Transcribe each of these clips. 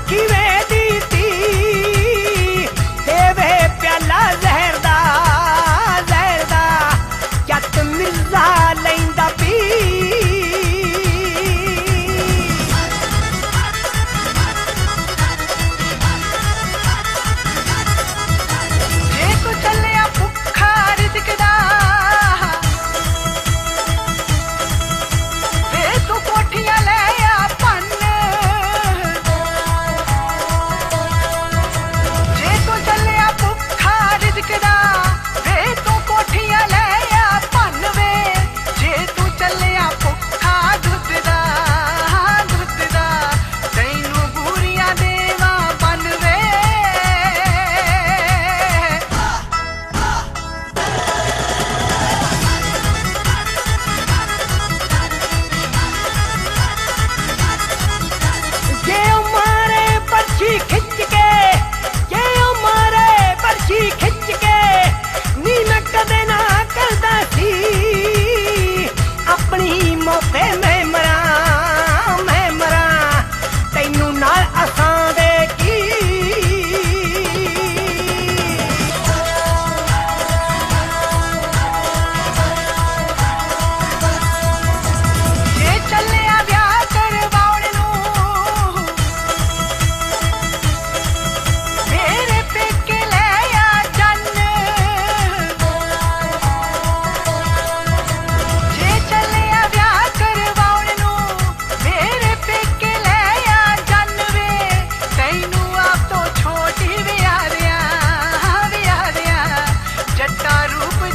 பார்க்கிறேன்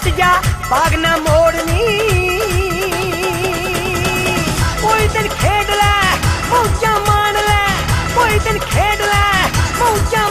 ਬਚ ਜਾ ਬਾਗ ਨਾ ਮੋੜਨੀ। ਕੋਈ ਦਿਨ ਖੇਡ ਲੈ ਮੌਜਾਂ ਮਾਣ ਲੈ, ਕੋਈ ਦਿਨ ਖੇਡ ਲੈ ਮੌਜਾਂ